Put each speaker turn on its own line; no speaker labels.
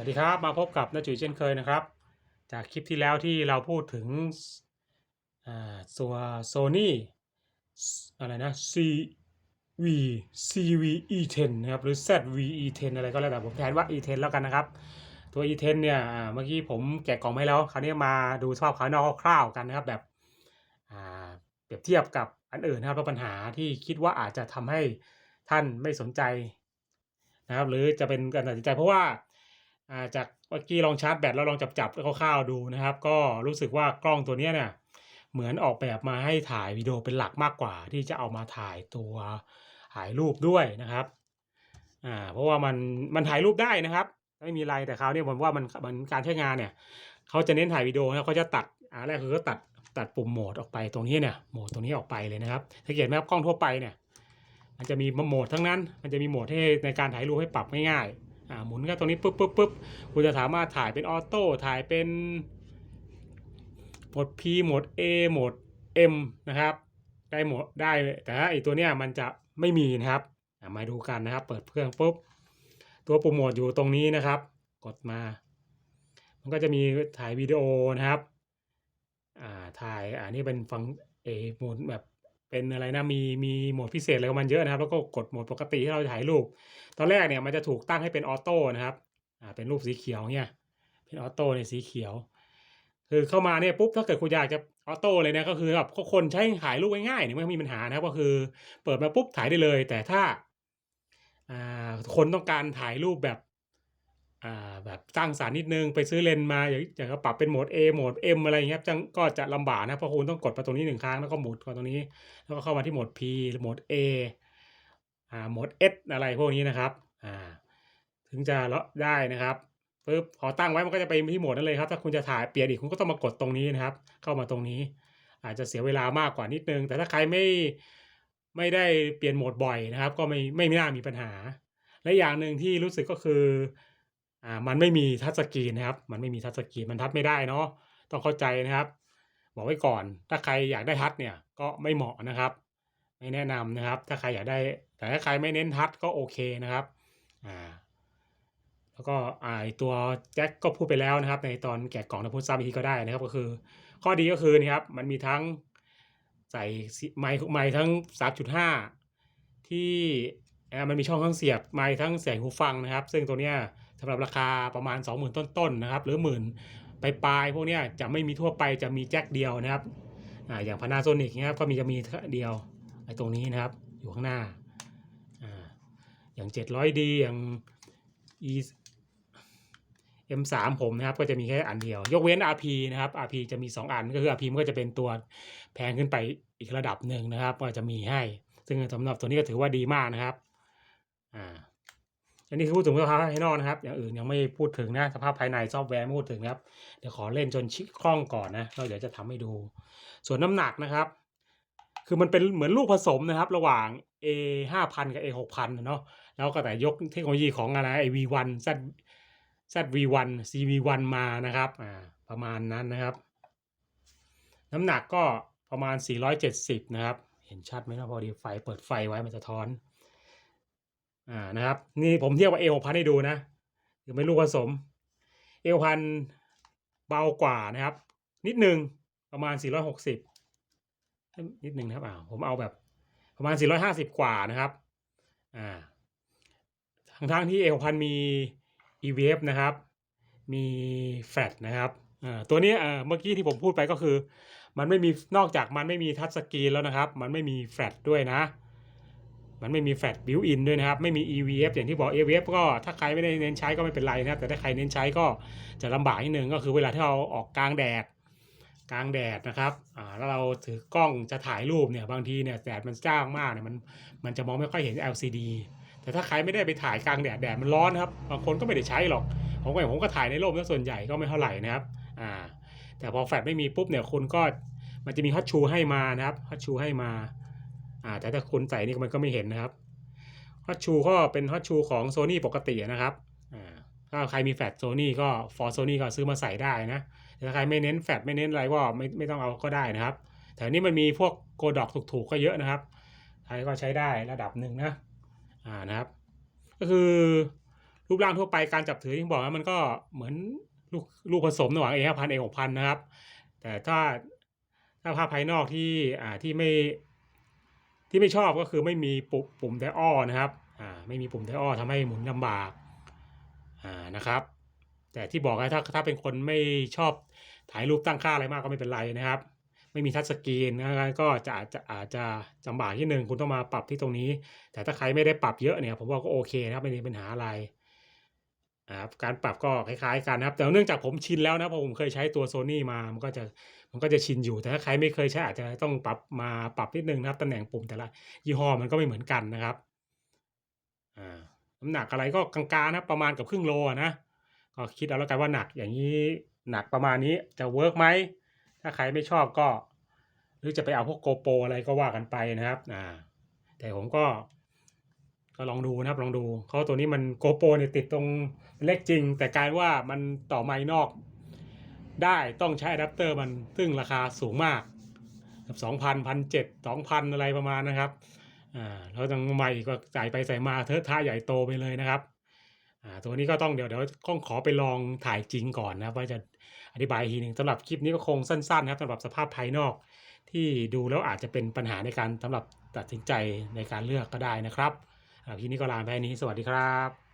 วัสดีครับ มาพบกับน้าจุ๋ยเช่นเคยนะครับ จากคลิปที่แล้วที่เราพูดถึงอ่าตัวโซนี่อะไรนะ CV CV E10 นะครับ หรือ ZV E10 อะไรก็แล้วแต่ผมแทนว่า E10 แล้วกันนะครับ ตัว E10 เนี่ยเมื่อกี้ผมแกะกล่องให้แล้ว คราวนี้มาดูสภาพภายนอกคร่าวๆกันนะครับ แบบเปรียบเทียบกับอันอื่นนะครับแล้วปัญหาที่คิดว่าอาจจะทำให้ท่านไม่สนใจนะครับ หรือจะเป็นการตัดสินใจเพราะว่า อ่าจากเมื่อกี้ลองชาร์จแบตแล้วลองจับจับคร่าวๆดูนะครับ ก็รู้สึกว่ากล้องตัวนี้เนี่ยเหมือนออกแบบมาให้ถ่ายวิดีโอเป็นหลักมากกว่า ที่จะเอามาถ่ายตัวถ่ายรูปด้วยนะครับอ่าเพราะว่ามันมันถ่ายรูปได้นะครับ ไม่มีไรแต่คราวนี้ผมว่ามันมันการใช้งานเนี่ยเขาจะเน้นถ่ายวิดีโอแล้วเขาจะตัดอ่าแรกคือเขาตัดตัดปุ่มโหมดออกไปตรงนี้เนี่ยโหมดตรงนี้ออกไปเลยนะครับสังเกตไหมครับกล้องทั่วไปเนี่ยมันจะมีโหมดทั้งนั้น มันจะมีโหมดให้ในการถ่ายรูปให้ปรับง่าย อ่าหมุนก็ตรงนี้ปุ๊บปุ๊บปุ๊บคุณจะสามารถถ่ายเป็นออโต้ถ่ายเป็นโหมด P โหมด A โหมด M นะครับ ได้โหมดได้แต่ไอตัวเนี้ยมันจะไม่มีนะครับมาดูกันนะครับ เปิดเครื่องปุ๊บตัวปุ่มโหมดอยู่ตรงนี้นะครับ กดมา มันก็จะมีถ่ายวิดีโอนะครับอ่าถ่ายอ่านี่เป็นฟังเอโหมดแบบ เป็นอะไรนะมีมีโหมดพิเศษอะไรของมันเยอะนะครับ แล้วก็กดโหมดปกติที่เราจะถ่ายรูป ตอนแรกเนี่ยมันจะถูกตั้งให้เป็นออโต้นะครับอ่าเป็นรูปสีเขียวเนี่ยเป็นออโต้ในสีเขียว คือเข้ามาเนี่ยปุ๊บถ้าเกิดคุณอยากจะออโต้เลยเนะก็คือแบบคนใช้ถ่ายรูปง่ายๆเนี่ยไม่มีปัญหานะครับก็คือเปิดมาปุ๊บถ่ายได้เลย แต่ถ้าอ่าคนต้องการถ่ายรูปแบบ อ่าแบบสร้างสรรนิดนึงไปซื้อเลนส์มาอย่ากอย่างกจะปรับเป็นโหมด A โหมด M อะไรอย่างเงี้ยจังก็จะลำบากนะเพราะคุณต้องกดไปตรงนี้หนึ่งครั้งแล้วก็หมุนกดตรงนี้ แล้วก็เข้ามาที่โหมด P โหมด A อ่าโหมด S อะไรพวกนี้นะครับอ่าถึงจะเลาะได้นะครับปึ๊บพอตั้งไว้มันก็จะไปที่โหมดนั้นเลยครับ ถ้าคุณจะถ่ายเปลี่ยนอีกคุณก็ต้องมากดตรงนี้นะครับ เข้ามาตรงนี้ อาจจะเสียเวลามากกว่านิดนึง แต่ถ้าใครไม่ไม่ได้เปลี่ยนโหมดบ่อยนะครับ ก็ไม่ไม่น่ามีปัญหา และอย่างหนึ่งที่รู้สึกก็คือ อ่ามันไม่มีทัชสกรีนนะครับ มันไม่มีทัชสกรีนมันทัชไม่ได้เนาะต้องเข้าใจนะครับ บอกไว้ก่อน ถ้าใครอยากได้ทัชเนี่ยก็ไม่เหมาะนะครับ ไม่แนะนำนะครับ ถ้าใครอยากได้ แต่ถ้าใครไม่เน้นทัชก็โอเคนะครับอ่าแล้วก็อ่าไอตัวแจ็คก็พูดไปแล้วนะครับ ในตอนแกะกล่องนะพูดซ้ำอีกทีก็ได้นะครับ ก็คือ ข้อดีก็คือนี่ครับมันมีทั้งใส่ไมค์ไมค์ทั้ง 3.5 ที่อ่ามันมีช่องทั้งเสียบไมค์ทั้งเสียงหูฟังนะครับ ซึ่งตัวเนี้ย สำหรับราคาประมาณ 20,000 ต้นๆนะครับ หรือหมื่นปลายๆพวกนี้จะไม่มีทั่วไปจะมีแจ็คเดียวนะครับอ่าอย่าง Panasonic นะครับก็มีจะมีเดียวไอ้ตรงนี้นะครับ อยู่ข้างหน้าอ่าอย่าง 700D อย่าง E M3 ผมนะครับก็จะมีแค่อันเดียว ยกเว้น RP นะครับ RP จะมี 2 อันก็คือ RP มันก็จะเป็นตัวแพงขึ้นไปอีกระดับหนึ่งนะครับ ก็จะมีให้ ซึ่งสำหรับตัวนี้ก็ถือว่าดีมากนะครับ อ่า อันนี้คือพูดถึงสภาพภายนอกนะครับ อย่างอื่นยังไม่พูดถึงนะสภาพภายในซอฟต์แวร์ไม่พูดถึงนะครับเดี๋ยวขอเล่นจนชิคล่องก่อนนะแล้วเดี๋ยวจะทำให้ดู ส่วนน้ำหนักนะครับ คือมันเป็นเหมือนลูกผสมนะครับ ระหว่าง A 5,000กับ A 6,000เนาะแล้วก็แต่ยกเทคโนโลยีของอะไรไอ V1 Z ZV1 CV1 มานะครับอ่าประมาณนั้นนะครับ น้ำหนักก็ประมาณ 470 นะครับ เห็นชัดไหมนะพอดีไฟเปิดไฟไว้มันสะท้อน อ่านะครับ นี่ผมเทียบกับ A 6,000ให้ดูนะคือไม่ลูกผสม A 6,000เบากว่านะครับ นิดหนึ่งประมาณ 460 นิดหนึ่งนะครับอ่าผมเอาแบบประมาณ 450 กว่านะครับอ่าทางทางที่ A 6,000มี EVF นะครับ มีแฟลชนะครับอ่าตัวนี้เอ่อเมื่อกี้ที่ผมพูดไปก็คือ มันไม่มีนอกจากมันไม่มีทัชสกรีนแล้วนะครับ มันไม่มีแฟลชด้วยนะ มันไม่มีแฟลชบิวอินด้วยนะครับ ไม่มี EVF อย่างที่บอก EVF ก็ถ้าใครไม่ได้เน้นใช้ก็ไม่เป็นไรนะครับแต่ถ้าใครเน้นใช้ก็จะลำบากนิดนึงก็คือเวลาที่เราออกกลางแดดกลางแดดนะครับอ่าแล้วเราถือกล้องจะถ่ายรูปเนี่ยบางทีเนี่ยแดดมันจ้างมากเนี่ยมันมันจะมองไม่ค่อยเห็น LCD แต่ถ้าใครไม่ได้ไปถ่ายกลางแดดแดดมันร้อนนะครับบางคนก็ไม่ได้ใช้หรอกผมก็ผมก็ถ่ายในร่มซะส่วนใหญ่ก็ไม่เท่าไหร่นะครับอ่าแต่พอแฟลชไม่มีปุ๊บเนี่ยคุณก็มันจะมีฮอตชูให้มานะครับฮอตชูให้มา อ่าแต่ถ้าคุณใส่นี่มันก็ไม่เห็นนะครับฮอตชูก็เป็นฮอตชูของ Sony ปกตินะครับอ่าถ้าใครมีแฟลช Sony ก็ for Sony ก็ซื้อมาใส่ได้นะแต่ถ้าใครไม่เน้นแฟลชไม่เน้นอะไรก็ไม่ไม่ต้องเอาก็ได้นะครับ แต่นี้มันมีพวกโกดอกถูกๆก็เยอะนะครับใครก็ใช้ได้ระดับหนึ่งนะอ่านะครับ ก็คือรูปร่างทั่วไปการจับถือที่บอกว่ามันก็เหมือนลูกลูกผสมระหว่างเอพันเอหกพันนะครับ แต่ถ้าถ้าภาพภายนอกที่อ่าที่ไม่ ที่ไม่ชอบก็คือไม่มีปุ่มปุ่มไดอ้อนะครับอ่าไม่มีปุ่มไดอ้อทำให้หมุนลำบากอ่านะครับ แต่ที่บอกนะถ้าถ้าเป็นคนไม่ชอบถ่ายรูปตั้งค่าอะไรมากก็ไม่เป็นไรนะครับ ไม่มีทัชสกรีนนะก็จะอาจจะอาจจะจำบากที่หนึ่งคุณต้องมาปรับที่ตรงนี้ แต่ถ้าใครไม่ได้ปรับเยอะเนี่ยผมว่าก็โอเคนะครับไม่มีปัญหาอะไร นะครับการปรับก็คล้ายๆกันนะครับ แต่เนื่องจากผมชินแล้วนะเพราะผมเคยใช้ตัวโซนี่มามันก็จะมันก็จะชินอยู่ แต่ถ้าใครไม่เคยใช้อาจจะต้องปรับมาปรับนิดนึงนะครับตำแหน่งปุ่มแต่ละยี่ห้อมันก็ไม่เหมือนกันนะครับอ่าน้ำหนักอะไรก็กลางๆนะประมาณกับครึ่งโลนะก็คิดเอาแล้วกันว่าหนักอย่างนี้หนักประมาณนี้จะเวิร์กไหมถ้าใครไม่ชอบก็ หรือจะไปเอาพวกโกโปรอะไรก็ว่ากันไปนะครับอ่าแต่ผมก็ ก็ลองดูนะครับลองดูเขาตัวนี้มันโกโปรเนี่ยติดตรงเล็กจริง แต่กลายว่ามันต่อไม้นอก ได้ต้องใช้อะแดปเตอร์มันซึ่งราคาสูงมากสองพันพันเจ็ดสองพันอะไรประมาณนะครับอ่าแล้วทางใหม่ก็จ่ายไปใส่มาเทอะท่าใหญ่โตไปเลยนะครับอ่าตัวนี้ก็ต้องเดี๋ยวเดี๋ยวต้องขอไปลองถ่ายจริงก่อนนะว่าจะอธิบายทีหนึ่งสำหรับคลิปนี้ก็คงสั้นๆนะครับสำหรับสภาพภายนอกที่ดูแล้วอาจจะเป็นปัญหาในการสำหรับตัดสินใจในการเลือกก็ได้นะครับ คลิปนี้ก็ลาไปนี้ สวัสดีครับ